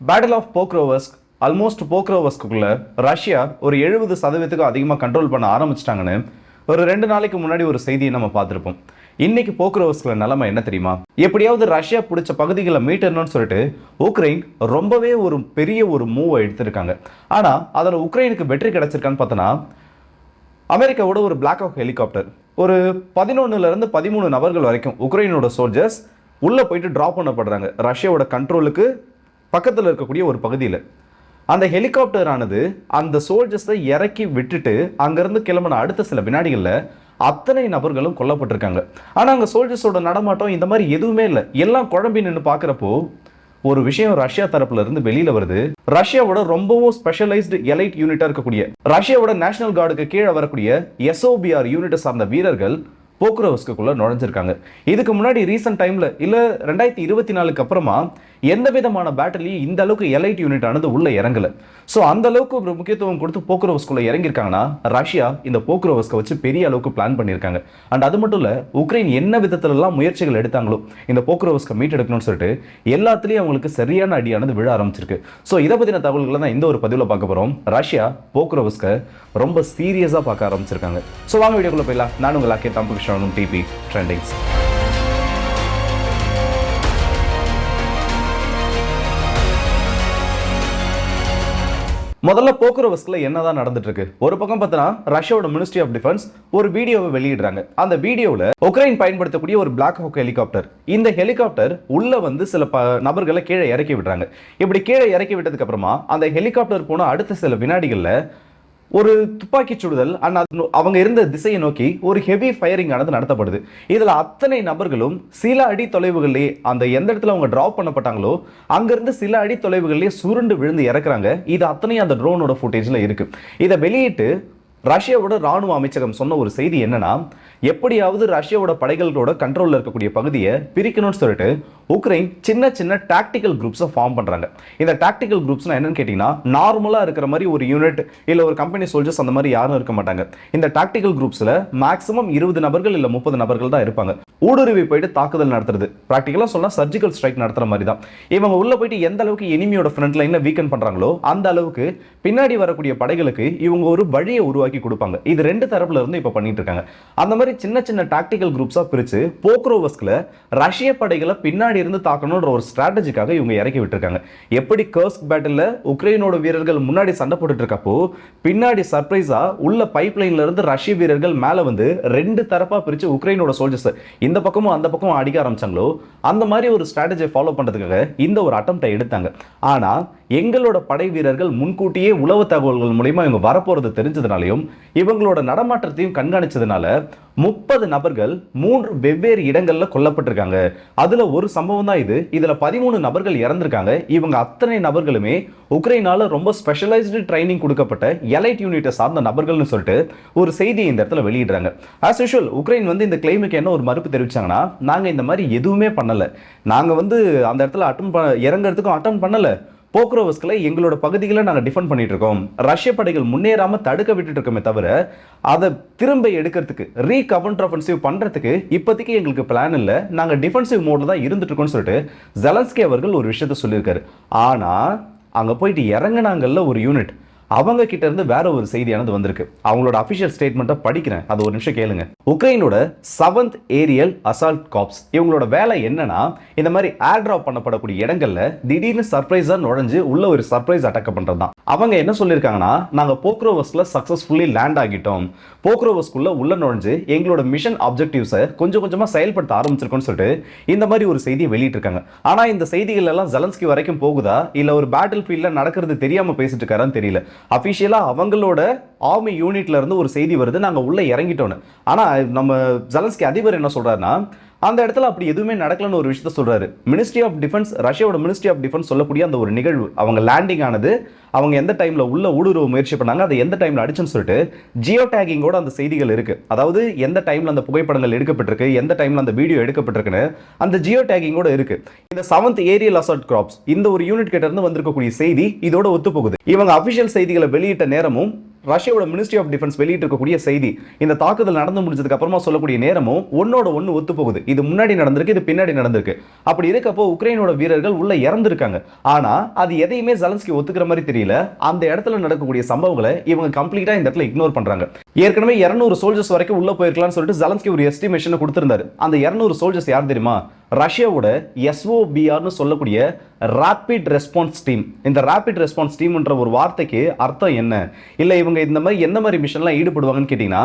Battle of Pokrovsk almost போக்ரோவஸ்க்குள்ளே Russia ஒரு எழுபது சதவீதத்துக்கு அதிகமாக கண்ட்ரோல் பண்ண ஆரம்பிச்சிட்டாங்கன்னு ஒரு ரெண்டு நாளைக்கு முன்னாடி ஒரு செய்தியை நம்ம பார்த்துருப்போம். இன்னைக்கு போக்ரோவஸ்கில் நிலைமை என்ன தெரியுமா? எப்படியாவது ரஷ்யா பிடிச்ச பகுதிகளை மீட்டணும்னு சொல்லிட்டு உக்ரைன் ரொம்பவே ஒரு பெரிய ஒரு மூவை எடுத்திருக்காங்க. ஆனால் அதில் உக்ரைனுக்கு வெற்றி கிடைச்சிருக்கான்னு பார்த்தோன்னா அமெரிக்காவோட ஒரு பிளாக் ஆஃப் ஹெலிகாப்டர் ஒரு பதினொன்னுலேருந்து பதிமூணு நபர்கள் வரைக்கும் உக்ரைனோட சோல்ஜர்ஸ் உள்ளே போயிட்டு ட்ராப் பண்ணப்படுறாங்க. ரஷ்யாவோட கண்ட்ரோலுக்கு பக்கத்தில் இருக்கக்கூடிய ஒரு பகுதியில். அந்த ஹெலிகாப்டர் ஆனது அந்த சோல்ஜர்ஸை இறக்கி விட்டுட்டு அங்கேருந்து கிளம்பின அடுத்த சில வினாடிகளில் அத்தனை நபர்களும் கொல்லப்பட்டிருக்காங்க. ஆனால் அங்கே சோல்ஜர்ஸோட நடமாட்டம் இந்த மாதிரி எதுவுமே இல்லை. எல்லாம் குழம்பி நின்று பார்க்குறப்போ ஒரு விஷயம் ரஷ்யா தரப்புல இருந்து வெளியில வருது. ரஷ்யாவோட ரொம்பவும் ஸ்பெஷலைஸ்டு எலைட் யூனிட்டா இருக்கக்கூடிய ரஷ்யாவோட நேஷனல் கார்டுக்கு கீழே வரக்கூடிய எஸ்ஓபிஆர் யூனிட்டை சார்ந்த வீரர்கள் போக்ரோவஸ்குள்ள நுழைஞ்சிருக்காங்க. இதுக்கு முன்னாடி ரீசெண்ட் டைம்ல இல்ல ரெண்டாயிரத்தி இருபத்தி நாலுக்கு அப்புறமா எந்த விதமான பேட்டரியும் இந்த அளவுக்கு எலைட் யூனிட் ஆனது உள்ள இறங்கல. ஸோ அந்த அளவுக்கு ஒரு முக்கியத்துவம் கொடுத்து போக்ரோவஸ்குள்ள இறங்கியிருக்காங்கன்னா ரஷ்யா இந்த போக்ரோவஸ்கை வச்சு பெரிய அளவுக்கு பிளான் பண்ணியிருக்காங்க. அண்ட் அது மட்டும் இல்லை உக்ரைன் என்ன விதத்துல எல்லாம் முயற்சிகள் எடுத்தாங்களோ இந்த போக்ரோவஸ்கை மீட்டெடுக்கணும்னு சொல்லிட்டு எல்லாத்துலேயும் அவங்களுக்கு சரியான அடியானது விழ ஆரம்பிச்சிருக்கு. ஸோ இதை பற்றின தகவல்களை தான் இந்த ஒரு பதிவில் பார்க்க போகிறோம் ரஷ்யா போக்ரோவஸ்கை ரொம்ப சீரியஸா பார்க்க ஆரம்பிச்சிருக்காங்க. ஸோ வாங்க வீடியோக்குள்ளே போயிடலாம். நான் உங்கள் அக்கே தம்பு கிருஷ்ணனும் டிபி ட்ரெண்டிங்ஸ் முதல்ல போக்குரவஸ்கில் என்னதான் நடந்துட்டு இருக்கு ஒரு பக்கம் பார்த்தோன்னா ரஷ்யாவோட மினிஸ்ட்ரி ஆஃப் டிஃபென்ஸ் ஒரு வீடியோவை வெளியிடுறாங்க. அந்த வீடியோவில் உக்ரைன் பயன்படுத்தக்கூடிய ஒரு பிளாக் ஹோக் ஹெலிகாப்டர் இந்த ஹெலிகாப்டர் உள்ள வந்து சில ப நபர்களை கீழே இறக்கி விடுறாங்க. இப்படி கீழே இறக்கி விட்டதுக்கு அப்புறமா அந்த ஹெலிகாப்டர் போன அடுத்த சில வினாடிகளில் ஒரு துப்பாக்கி சுடுதல் அண்ட் அவங்க இருந்த திசையை நோக்கி ஒரு ஹெவி ஃபயரிங் ஆனது நடத்தப்படுது. இதில் அத்தனை நபர்களும் சில அடி தொலைவுகளிலே அந்த எந்த இடத்துல அவங்க ட்ராப் பண்ணப்பட்டாங்களோ அங்கேருந்து சில அடி தொலைவுகளிலே சுருண்டு விழுந்து இறக்குறாங்க. இது அத்தனையும் அந்த ட்ரோனோட ஃபுட்டேஜில் இருக்குது இதை வெளியிட்டு ரஷ்யாவோட ராணுவ அமைச்சகம் சொன்ன ஒரு செய்தி என்னன்னா எப்படியாவது ரஷ்யாவோட படைகளோட கண்ட்ரோலில் இருக்கக்கூடிய பகுதியை பிரிக்கணும்னு சொல்லிட்டு உக்ரைன் சின்ன சின்ன டாக்டிக்கல் குரூப்ஸை ஃபார்ம் பண்ணுறாங்க இந்த டாக்டிக்கல் குரூப்ஸ்னால் என்னன்னு கேட்டிங்கன்னா நார்மலாக இருக்கிற மாதிரி ஒரு யூனிட் இல்லை ஒரு கம்பெனி சோல்ஜர்ஸ் அந்த மாதிரி யாரும் இருக்க மாட்டாங்க. இந்த டாக்டிக்கல் குரூப்ஸில் மேக்ஸிமம் இருபது நபர்கள் இல்லை முப்பது நபர்கள் தான் இருப்பாங்க. ஊடுருவி போயிட்டு தாக்குதல் நடத்துறது. ப்ராக்டிக்கலாக சொன்னால் சர்ஜிக்கல் ஸ்ட்ரைக் நடத்துகிற மாதிரி தான். இவங்க உள்ளே போயிட்டு எந்த அளவுக்கு எனிமியோட ஃப்ரண்ட் லைனில் வீக்கன் பண்ணுறாங்களோ அந்த அளவுக்கு பின்னாடி வரக்கூடிய படைகளுக்கு இவங்க ஒரு வழியை உருவாக்கி கொடுப்பாங்க. இது ரெண்டு தரப்புல இருந்து இப்போ பண்ணிட்டு இருக்காங்க. அந்த மாதிரி சின்ன சின்ன டாக்டிக்கல் குரூப்ஸாக பிரித்து போக்ரோவஸ்கில் ரஷ்ய படைகளை பின்னாடி இருந்து தாக்கணுன்ற ஒரு ஸ்ட்ராட்டஜிக்காக இவங்க இறக்கி விட்டுருக்காங்க. எப்படி கர்ஸ்க் பேட்டில் உக்ரைனோட வீரர்கள் முன்னாடி சண்டை போட்டுட்டு இருக்கப்போ பின்னாடி சர்ப்ரைஸாக உள்ள பைப் இருந்து ரஷ்ய வீரர்கள் மேலே வந்து ரெண்டு தரப்பாக பிரித்து உக்ரைனோட சோல்ஜர்ஸ் இந்த பக்கமும் அந்த பக்கமும் அடிக்க ஆரம்பிச்சாங்களோ அந்த மாதிரி ஒரு ஸ்ட்ராட்டஜியை ஃபாலோ பண்ணுறதுக்காக இந்த ஒரு அட்டம்ப்டை எடுத்தாங்க. ஆனால் எங்களோட படை வீரர்கள் முன்கூட்டியே உளவு தகவல்கள் மூலயமா இவங்க வரப்போறது தெரிஞ்சதுனாலையும் இவங்களோட நடமாற்றத்தையும் கண்காணிச்சதுனால முப்பது நபர்கள் மூன்று வெவ்வேறு இடங்களில் கொல்லப்பட்டிருக்காங்க. அதில் ஒரு சம்பவம் தான் இது. இதில் பதிமூணு நபர்கள் இறந்திருக்காங்க. இவங்க அத்தனை நபர்களுமே உக்ரைனால ரொம்ப ஸ்பெஷலைஸ்டு ட்ரைனிங் கொடுக்கப்பட்ட எலைட் யூனிட்டை சார்ந்த நபர்கள்னு சொல்லிட்டு ஒரு செய்தியை இந்த இடத்துல வெளியிடுறாங்க. ஆஸ் யூஷுவல் உக்ரைன் வந்து இந்த கிளைமுக்கு என்ன ஒரு மறுப்பு தெரிவிச்சாங்கன்னா நாங்கள் இந்த மாதிரி எதுவுமே பண்ணலை. நாங்கள் வந்து அந்த இடத்துல அட்டன் இறங்குறதுக்கும் அட்டன் பண்ணலை. போக்ரோவஸ்களை எங்களோட பகுதிகளை நாங்கள் டிஃபெண்ட் பண்ணிட்டு இருக்கோம் ரஷ்ய படைகள் முன்னேறாமல் தடுக்க விட்டுட்டு இருக்கோமே தவிர அதை திரும்ப எடுக்கிறதுக்கு ரீ கவுண்டர் அஃபென்சிவ் பண்ணுறதுக்கு இப்போதைக்கு எங்களுக்கு பிளான் இல்லை. நாங்கள் டிஃபென்சிவ் மோடில் தான் இருந்துட்டு இருக்கோம்னு சொல்லிட்டு ஜெலன்ஸ்கி அவர்கள் ஒரு விஷயத்த சொல்லியிருக்காரு. ஆனால் அங்கே போயிட்டு இறங்குனாங்கல்ல ஒரு யூனிட் அவங்க கிட்ட இருந்து வேற ஒரு செய்தியானது வந்திருக்கு. அவங்களோட அபிஷியல் ஸ்டேட்மெண்ட்டை படிக்கிறேன். அது ஒரு நிமிஷம் கேளுங்க. உக்ரைனோட செவன்த் ஏரியல் அசால்ட் காப்ஸ் இவங்களோட வேலை என்னன்னா இந்த மாதிரி ஏர் டிராப் பண்ணப்படக்கூடிய இடங்கள்ல திடீர்னு சர்ப்ரைஸா நுழைஞ்சு உள்ள ஒரு சர்ப்ரைஸ் அட்டாக் பண்றது தான் அவங்க என்ன சொல்லியிருக்காங்கன்னா நாங்க போக்ரோவஸ்ல சக்சஸ்ஃபுல்லி லேண்ட் ஆகிட்டோம். போக்ரோவஸ்குள்ள உள்ள நுழைஞ்சு எங்களோட மிஷன் அப்ஜெக்டிவ்ஸை கொஞ்சம் கொஞ்சமா செயல்படுத்த ஆரம்பிச்சிருக்கோம்னு சொல்லிட்டு இந்த மாதிரி ஒரு செய்தியை வெளியிட்டிருக்காங்க. ஆனா இந்த செய்திகள் எல்லாம் ஜலன்ஸ்கி வரைக்கும் போகுதா? இல்ல ஒரு பேட்டில் ஃபீல்ட்ல நடக்கிறது தெரியாம பேசிட்டு இருக்காரான்னு தெரியல. அஃபிஷியலாக அவங்களோட ஆர்மி யூனிட்ல இருந்து ஒரு செய்தி வருது. நாங்க உள்ள இறங்கிட்டோன்னு. ஆனா நம்ம ஜலன்ஸ்கி அதிபர் என்ன சொல்றாருன்னா அந்த இடத்துல அப்படி எதுவுமே நடக்கலன்னு ஒரு விஷயத்த சொல்கிறாரு மினிஸ்ட்ரி ஆஃப் டிஃபென்ஸ் ரஷ்யாவோட மினிஸ்ட்ரி ஆஃப் டிஃபென்ஸ் சொல்லக்கூடிய அந்த ஒரு நிகழ்வு அவங்க லேண்டிங் ஆனது அவங்க எந்த டைமில் உள்ள ஊடுருவ முயற்சி பண்ணாங்க அதை எந்த டைமில் அடிச்சுன்னு சொல்லிட்டு ஜியோ டேகிங்கோட அந்த செய்திகள் இருக்குது அதாவது எந்த டைமில் அந்த புகைப்படங்கள் எடுக்கப்பட்டிருக்கு எந்த டைமில் அந்த வீடியோ எடுக்கப்பட்டிருக்குன்னு அந்த ஜியோ டேகிங்கோட இருக்குது இந்த செவன்த் ஏரியல் அசால்ட் கிராப்ஸ் இந்த ஒரு யூனிட் கிட்ட இருந்து வந்திருக்கக்கூடிய செய்தி இதோட ஒத்துப்போகுது. இவங்க அஃபிஷியல் செய்திகளை வெளியிட்ட நேரமும் ரஷ்யாவோட மினிஸ்ட்ரி ஆஃப் டிஃபென்ஸ் வெளியிட்டு இருக்கக்கூடிய செய்தி இந்த தாக்குதல் நடந்து முடிஞ்சதுக்கு அப்புறமா சொல்லக்கூடிய நேரமும் ஒன்னோட ஒன்று ஒத்து போகுது. இது முன்னாடி நடந்திருக்கு இது பின்னாடி நடந்திருக்கு. அப்படி இருக்கப்போ உக்ரைனோட வீரர்கள் உள்ள இறந்துருக்காங்க. ஆனா அது எதையுமே ஜலன்ஸ்கி ஒத்துக்கிற மாதிரி தெரியல. அந்த இடத்துல நடக்கக்கூடிய சம்பவங்களை இவங்க கம்ப்ளீட்டா இந்த இடத்துல இக்னோர் பண்றாங்க. ஏற்கனவே இரநூறு சோல்ஜர்ஸ் வரைக்கும் உள்ள போயிருக்கலாம்னு சொல்லிட்டு ஜலன்ஸ்கி ஒரு எஸ்டிமேஷன் கொடுத்திருந்தாரு. அந்த இரநூறு சோல்ஜர்ஸ் யார் தெரியுமா? ரஷ்யாவோட எஸ்ஓபிஆர்னு சொல்லக்கூடிய ரேபிட் ரெஸ்பான்ஸ் டீம் இந்த ரேபிட் ரெஸ்பான்ஸ் டீம்ன்ற ஒரு வார்த்தைக்கு அர்த்தம் என்ன? இல்லை இவங்க இந்த மாதிரி என்ன மாதிரி மிஷன்லாம் ஈடுபடுவாங்கன்னு கேட்டிங்கன்னா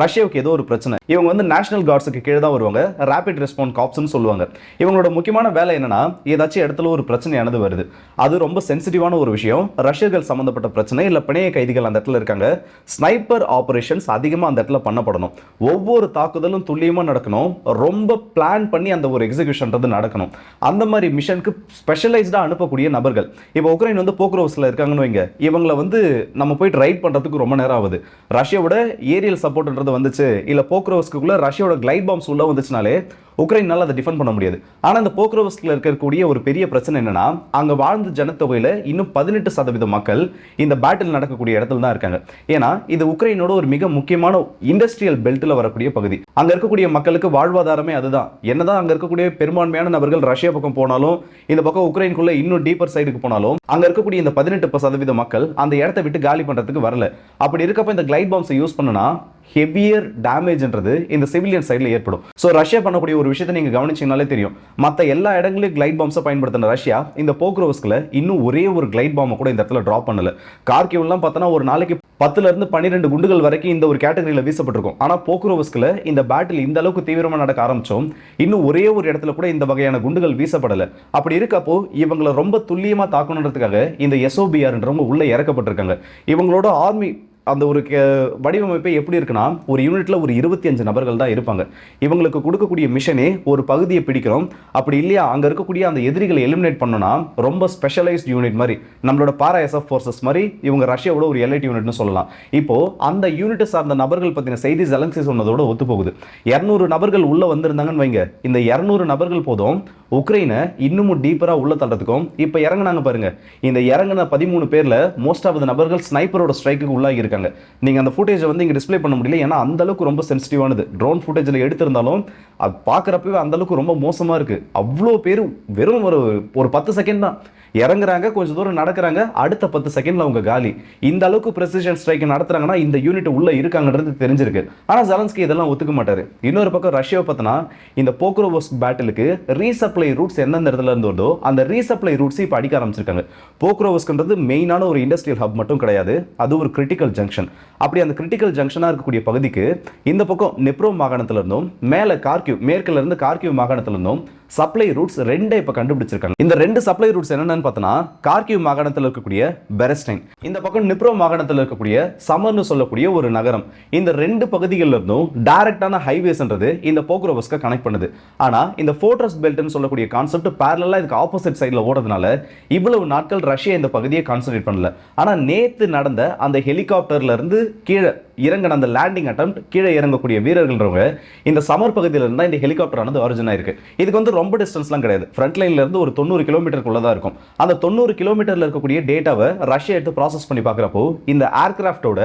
ரஷ்யாவுக்கு ஏதோ ஒரு பிரச்சனை. இவங்க வந்து நேஷனல் கார்ட்ஸுக்கு கீழே தான் வருவாங்க. ரேபிட் ரெஸ்பான்ஸ் காப்ஸ்னு சொல்லுவாங்க. இவங்களோட முக்கியமான வேலை என்னன்னா ஏதாச்சும் இடத்துல ஒரு பிரச்சனையானது வருது. அது ரொம்ப சென்சிட்டிவான ஒரு விஷயம். ரஷ்யர்கள் சம்மந்தப்பட்ட பிரச்சனை இல்லை பிணைய கைதிகள் அந்த இடத்துல இருக்காங்க. ஸ்னைப்பர் ஆபரேஷன்ஸ் அதிகமாக அந்த இடத்துல பண்ணப்படணும். ஒவ்வொரு தாக்குதலும் துல்லியமாக நடக்கணும். ரொம்ப பிளான் பண்ணி அந்த ஒரு எக்ஸிகியூஷன்றது நடக்கணும். அந்த மாதிரி மிஷனுக்கு ஸ்பெஷலைஸ்டாக அனுப்பக்கூடிய நபர்கள். இப்போ உக்ரைன் வந்து போக்ரோஸ்ல இருக்காங்கன்னு வைங்க. இவங்களை வந்து நம்ம போயிட்டு ரைட் பண்றதுக்கு ரொம்ப நேரம் ஆகுது. ரஷ்யாவோட ஏரியல் அப்படின்றது வந்துச்சு. இல்லை போக்ரோவஸ்க்குள்ளே ரஷ்யாவோட கிளைட் பாம்ஸ் உள்ள வந்துச்சுனாலே உக்ரைனால அதை டிஃபெண்ட் பண்ண முடியாது. ஆனால் இந்த போக்ரோவஸ்கில் இருக்கக்கூடிய ஒரு பெரிய பிரச்சனை என்னன்னா அங்கே வாழ்ந்த ஜனத்தொகையில இன்னும் பதினெட்டு சதவீத மக்கள் இந்த பேட்டில் நடக்கக்கூடிய இடத்துல தான் இருக்காங்க. ஏன்னா இது உக்ரைனோட ஒரு மிக முக்கியமான இண்டஸ்ட்ரியல் பெல்ட்ல வரக்கூடிய பகுதி. அங்கே இருக்கக்கூடிய மக்களுக்கு வாழ்வாதாரமே அதுதான். என்னதான் அங்கே இருக்கக்கூடிய பெரும்பான்மையான நபர்கள் ரஷ்யா பக்கம் போனாலும் இந்த பக்கம் உக்ரைனுக்குள்ள இன்னும் டீப்பர் சைடுக்கு போனாலும் அங்கே இருக்கக்கூடிய இந்த பதினெட்டு சதவீத மக்கள் அந்த இடத்த விட்டு காலி பண்ணுறதுக்கு வரல. அப்படி இருக்கப்ப இந்த கிளைட் பாம்ஸை யூஸ் பண்ணனா ஹெவியர் டேமேஜ்ன்றது இந்த சிவிலியன் சைடில் ஏற்படும். ஸோ ரஷ்யா பண்ணக்கூடிய ஒரு விஷயத்தை நீங்கள் கவனிச்சிங்கனாலே தெரியும். மற்ற எல்லா இடங்களையும் கிளைட் பாம்ஸை பயன்படுத்தின ரஷ்யா இந்த போக்ரோவஸ்கில் இன்னும் ஒரே ஒரு கிளைட் பாம்பை கூட இந்த இடத்துல ட்ராப் பண்ணல. கார்கியூல்லாம் பார்த்தோன்னா ஒரு நாளைக்கு பத்துலேருந்து பன்னிரெண்டு குண்டுகள் வரைக்கும் இந்த ஒரு கேட்டகரியில் வீசப்பட்டிருக்கும். ஆனால் போக்குரோவஸ்கில் இந்த பேட்டில் இந்த அளவுக்கு தீவிரமாக நடக்க ஆரம்பித்தோம் இன்னும் ஒரே ஒரு இடத்துல கூட இந்த வகையான குண்டுகள் வீசப்படலை. அப்படி இருக்கப்போ இவங்களை ரொம்ப துல்லியமாக தாக்கணுன்றதுக்காக இந்த எஸ்ஓபிஆர்ன்றவங்க உள்ளே இறக்கப்பட்டிருக்காங்க. இவங்களோட ஆர்மி அந்த ஒரு கே- வடிவமைப்பே எப்படி இருக்குன்னா ஒரு யூனிட்ல ஒரு இருபத்தி அஞ்சு நபர்கள் தான் இருப்பாங்க. இவங்களுக்கு கொடுக்கக்கூடிய மிஷனே ஒரு பகுதியை பிடிக்கிறோம். அப்படி இல்லையா அங்க இருக்கக்கூடிய அந்த எதிரிகளை எலிமினேட் பண்ணோம்னா ரொம்ப ஸ்பெஷலைஸ்ட் யூனிட் மாதிரி நம்மளோட பாரா எஸ்எஃப் ஃபோர்ஸஸ் மாதிரி இவங்க ரஷ்யாவோட ஒரு எல்ஐடி யூனிட்னு சொல்லலாம். இப்போ அந்த யூனிட் சார்ந்த நபர்கள் பத்தின செய்தி ஜெலன்சி சொன்னதோட ஒத்து போகுது இரநூறு நபர்கள் உள்ள வந்திருந்தாங்கன்னு வைங்க. இந்த இரநூறு நபர்கள் போதும் உக்ரைனை இன்னமும் டீப்பரா உள்ள தள்ளுறதுக்கும் இப்போ இறங்குனாங்க பாருங்க. இந்த இறங்கின பதிமூணு பேர்ல மோஸ்ட் ஆஃப் த நபர்கள் ஸ்னைப்பரோட ஸ்ட்ரைக்கு உள்ளாகி பண்ணியிருக்காங்க நீங்க அந்த ஃபுட்டேஜை வந்து இங்க டிஸ்பிளே பண்ண முடியல. ஏன்னா அந்த அளவுக்கு ரொம்ப சென்சிட்டிவானது ட்ரோன் ஃபுட்டேஜில் எடுத்திருந்தாலும் அது பார்க்குறப்பவே அந்த அளவுக்கு ரொம்ப மோசமா இருக்கு. அவ்வளோ பேர் வெறும் ஒரு ஒரு பத்து செகண்ட் தான். இறங்குறாங்க கொஞ்சம் தூரம் நடக்கிறாங்க அடுத்த பத்து செகண்ட்ல அவங்க காலி. இந்த அளவுக்கு ப்ரெசிஷன் ஸ்ட்ரைக் நடத்துறாங்கன்னா இந்த யூனிட் உள்ள இருக்காங்கன்றது தெரிஞ்சிருக்கு. ஆனா ஜலன்ஸ்கி இதெல்லாம் ஒத்துக்க மாட்டார். இன்னொரு பக்கம் ரஷ்யாவை பார்த்தனா இந்த போக்ரோவஸ் பேட்டிலுக்கு ரீசப்ளை ரூட்ஸ் எந்தெந்த இடத்துல இருந்து வருதோ அந்த ரீசப்ளை ரூட்ஸ் இப்போ அடிக்க ஆரம்பிச்சிருக்காங்க. போக்ரோவஸ்ன்றது மெயினான ஒரு இண்டஸ்ட்ரியல் ஹப் மட்டும் கிடையாது. அது ஒரு கிரிட்டிக்கல் ஜங்ஷன் அப்படி அந்த கிரிட்டிக்கல் ஜங்ஷனாக இருக்கக்கூடிய பகுதிக்கு இந்த பக்கம் நெப்ரோ மாகாணத்திலிருந்தும் மேலே கார்கியூ மேற்கிலிருந்து கார்கியூ மாகாணத்திலிருந்தும் சப்ளை ரூட்ஸ் ரெண்டை இப்போ கண்டுபிடிச்சிருக்காங்க. இந்த ரெண்டு சப்ளை ரூட்ஸ் என்னென்னு பார்த்தோன்னா கார்கியூ மாகாணத்தில் இருக்கக்கூடிய பெரஸ்டைன் இந்த பக்கம் நிப்ரோ மாகாணத்தில் இருக்கக்கூடிய சமர்னு சொல்லக்கூடிய ஒரு நகரம். இந்த ரெண்டு பகுதிகளில் இருந்தும் டைரக்டான ஹைவேஸ்ன்றது இந்த போக்குரோவஸ்க்கு கனெக்ட் பண்ணுது. ஆனால் இந்த ஃபோர்ட்ரஸ் பெல்ட்னு சொல்லக்கூடிய கான்செப்ட் பேரலாக இதுக்கு ஆப்போசிட் சைடில் ஓடுறதுனால இவ்வளவு நாட்கள் ரஷ்யா இந்த பகுதியை கான்சென்ட்ரேட் பண்ணல. ஆனால் நேற்று நடந்த அந்த ஹெலிகாப்டர்லேருந்து கீழே இறங்கின அந்த லேண்டிங் அட்டம் கீழே இறங்கக்கூடிய வீரர்கள்ன்றவங்க இந்த சமர் பகுதியிலிருந்து இந்த ஹெலிகாப்டர் ஆனது ஒரிஜின் ஆயிருக்கு. இதுக்கு வந்து ரொம்ப டிஸ்டன்ஸ்லாம் கிடையாது. ஃப்ரண்ட் லைன்லேருந்து ஒரு தொண்ணூறு கிலோமீட்டருக்குள்ளே தான் இருக்கும். அந்த தொண்ணூறு கிலோமீட்டரில் இருக்கக்கூடிய டேட்டாவை ரஷ்யா எடுத்து ப்ராசஸ் பண்ணி பார்க்குறப்போ இந்த ஏர்கிராஃப்டோட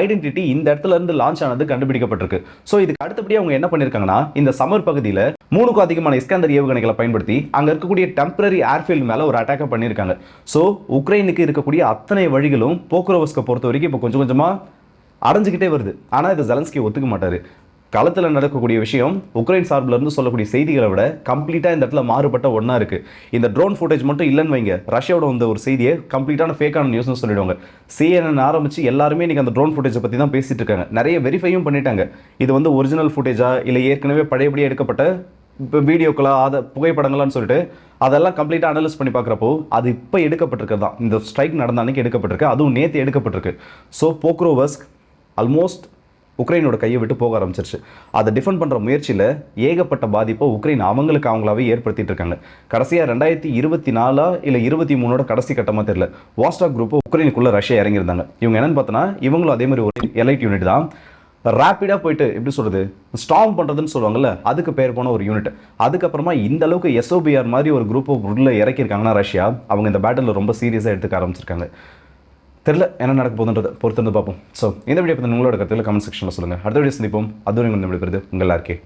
ஐடென்டிட்டி இந்த இடத்துல இருந்து லான்ச் ஆனது கண்டுபிடிக்கப்பட்டிருக்கு. ஸோ இதுக்கு அடுத்தபடி அவங்க என்ன பண்ணியிருக்காங்கன்னா இந்த சமர் பகுதியில் மூணுக்கும் அதிகமான இஸ்கந்தர் ஏவுகணைகளை பயன்படுத்தி அங்கே இருக்கக்கூடிய டெம்பரரி ஏர்ஃபீல்டு மேலே ஒரு அட்டாக்கை பண்ணியிருக்காங்க ஸோ உக்ரைனுக்கு இருக்கக்கூடிய அத்தனை வழிகளும் போக்குரோவஸ்கை பொறுத்த வரைக்கும் இப்போ கொஞ்சம் கொஞ்சமாக அடைஞ்சிக்கிட்டே வருது. ஆனால் இது ஜலன்ஸ்கி ஒத்துக்க மாட்டார். களத்தில் நடக்கக்கூடிய விஷயம் உக்ரைன் சார்பில் இருந்து சொல்லக்கூடிய செய்திகளை விட கம்ப்ளீட்டாக இந்த இடத்துல மாறுபட்ட ஒன்றா இருக்கு. இந்த ட்ரோன் ஃபுட்டேஜ் மட்டும் இல்லைன்னு வைங்க. ரஷ்யாவோட வந்த ஒரு செய்தியை கம்ப்ளீட்டான ஃபேக்கான நியூஸ்னு சொல்லிடுவாங்க. சிஎன்என் ஆரம்பிச்சு எல்லாருமே இன்னைக்கு அந்த ட்ரோன் ஃபுட்டேஜை பற்றி தான் பேசிட்டு இருக்காங்க. நிறைய வெரிஃபையும் பண்ணிட்டாங்க. இது வந்து ஒரிஜினல் ஃபுட்டேஜா இல்லை ஏற்கனவே பழையபடியே எடுக்கப்பட்ட இப்போ வீடியோக்களா அதை புகைப்படங்களான்னு சொல்லிட்டு அதெல்லாம் கம்ப்ளீட்டாக அனலைஸ் பண்ணி பார்க்குறப்போ அது இப்போ எடுக்கப்பட்டிருக்கிறது தான். இந்த ஸ்ட்ரைக் நடந்த அன்னைக்கு எடுக்கப்பட்டிருக்கு. அதுவும் நேற்று எடுக்கப்பட்டிருக்கு. ஸோ போக்ரோவஸ்க் ஆல்மோஸ்ட் உக்ரைனோட கையை விட்டு போக ஆரம்பிச்சிருச்சு. அதை டிஃபெண்ட் பண்ணுற முயற்சியில் ஏகப்பட்ட பாதிப்பை உக்ரைன் அவங்களுக்கு அவங்களாவே ஏற்படுத்திட்டு இருக்காங்க. கடைசியாக ரெண்டாயிரத்தி இருபத்தி நாலா இல்லை இருபத்தி மூணோட கடைசி கட்டமாக தெரியல. வாஸ்டாக் குரூப்பை உக்ரைனுக்குள்ளே ரஷ்யா இறங்கியிருந்தாங்க. இவங்க என்னன்னு பார்த்தோன்னா இவங்களும் அதே மாதிரி ஒரு எலைட் யூனிட் தான். ரேப்பிடாக போயிட்டு எப்படி சொல்கிறது ஸ்டாம் பண்ணுறதுன்னு சொல்லுவாங்கல்ல அதுக்கு பேர் போன ஒரு யூனிட் அதுக்கப்புறமா இந்த அளவுக்கு எஸ்ஓபிஆர் மாதிரி ஒரு குரூப் உள்ள இறக்கியிருக்காங்கன்னா ரஷ்யா அவங்க இந்த பேட்டலில் ரொம்ப சீரியஸாக எடுத்துக்க ஆரம்பிச்சிருக்காங்க. தெரியல என்ன நடக்க போகுதுன்றதை பொறுத்து வந்து பார்ப்போம். ஸோ இந்த வீடியோ பற்றி உங்களோட கருத்துல கமெண்ட் செக்ஷனில் சொல்லுங்கள் அடுத்த வீடியோ சந்திப்போம். அதுவரை வந்து விடுக்கிறது உங்கள் எல்லாருக்கே